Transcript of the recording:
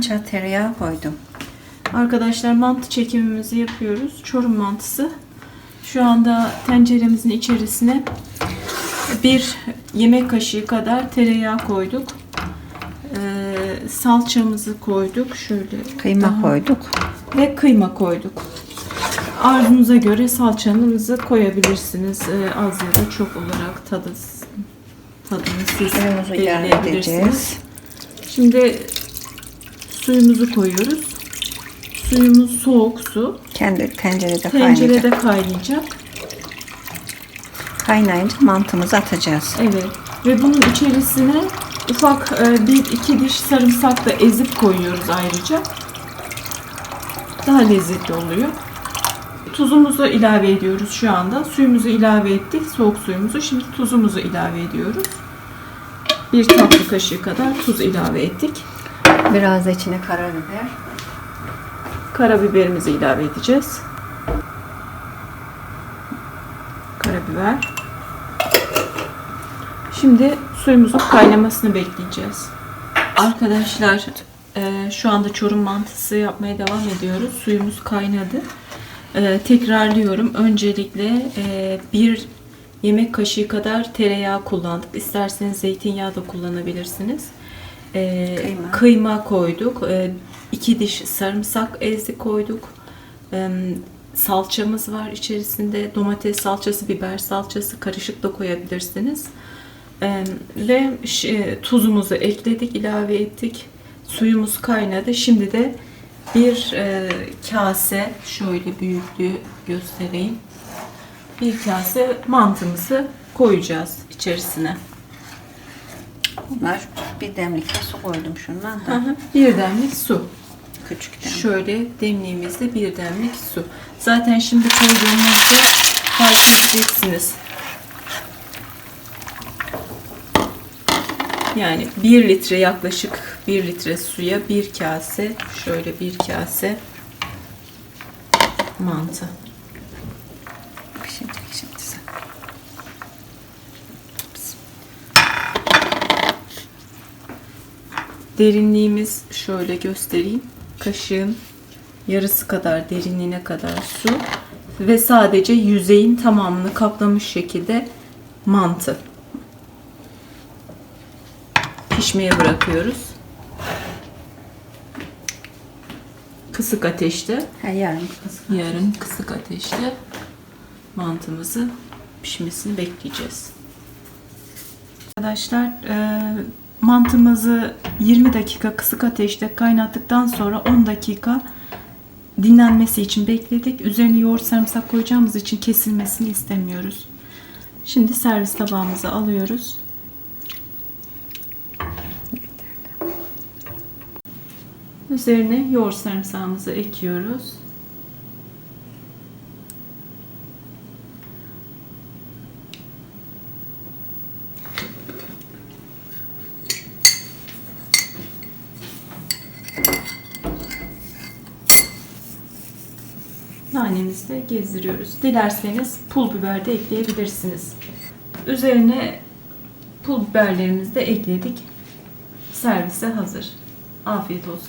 Çat tereyağı koydum. Arkadaşlar mantı çekimimizi yapıyoruz. Çorum mantısı. Şu anda tenceremizin içerisine bir yemek kaşığı kadar tereyağı koyduk. Ee, salçamızı koyduk. Şöyle Kıyma daha- koyduk. ve kıyma koyduk. Arzunuza göre salçanızı koyabilirsiniz. Ee, az ya da çok olarak tadı tadını siz belirleyebilirsiniz. Şimdi suyumuzu koyuyoruz. Suyumuz soğuk su. Kendi tencerede kaynayacak. Tencerede kaynayacak. Kaynayınca mantımızı atacağız. Evet. Ve bunun içerisine ufak e, bir iki diş sarımsak da ezip koyuyoruz ayrıca. Daha lezzetli oluyor. Tuzumuzu ilave ediyoruz şu anda. Suyumuzu ilave ettik. Soğuk suyumuzu. Şimdi tuzumuzu ilave ediyoruz. Bir tatlı kaşığı kadar tuz ilave ettik. Biraz da içine karabiber. Karabiberimizi ilave edeceğiz. Karabiber. Şimdi suyumuzun kaynamasını bekleyeceğiz. Arkadaşlar e, şu anda çorum mantısı yapmaya devam ediyoruz. Suyumuz kaynadı. E, tekrarlıyorum. Öncelikle e, bir yemek kaşığı kadar tereyağı kullandık. İsterseniz zeytinyağı da kullanabilirsiniz. E, Kıyma. kıyma koyduk. E, iki diş sarımsak ezdi koyduk. E, salçamız var içerisinde. Domates salçası, biber salçası karışık da koyabilirsiniz. E, ve ş- tuzumuzu ekledik, ilave ettik. Suyumuz kaynadı. Şimdi de bir e, kase, şöyle büyüklüğü göstereyim. Bir kase mantımızı koyacağız içerisine. Bunlar bir demlik de su koydum şundan da. hı. Bir demlik su. Küçük demlik. Şöyle demliğimizde bir demlik su. Zaten şimdi koyduğumuzda fark edeceksiniz. Yani 1 litre yaklaşık 1 litre suya bir kase şöyle bir kase mantı. Derinliğimiz şöyle göstereyim. Kaşığın yarısı kadar derinliğine kadar su ve sadece yüzeyin tamamını kaplamış şekilde mantı. Pişmeye bırakıyoruz. Kısık ateşte, Ha, yarım kısık. yarın kısık ateşte mantımızı pişmesini bekleyeceğiz. Arkadaşlar e, mantımızı 20 dakika kısık ateşte kaynattıktan sonra 10 dakika dinlenmesi için bekledik. Üzerine yoğurt sarımsak koyacağımız için kesilmesini istemiyoruz. Şimdi servis tabağımıza alıyoruz. Üzerine yoğurt sarımsağımızı ekiyoruz. Nanemizi de gezdiriyoruz. Dilerseniz pul biber de ekleyebilirsiniz. Üzerine pul biberlerimizi de ekledik. Servise hazır. Afiyet olsun.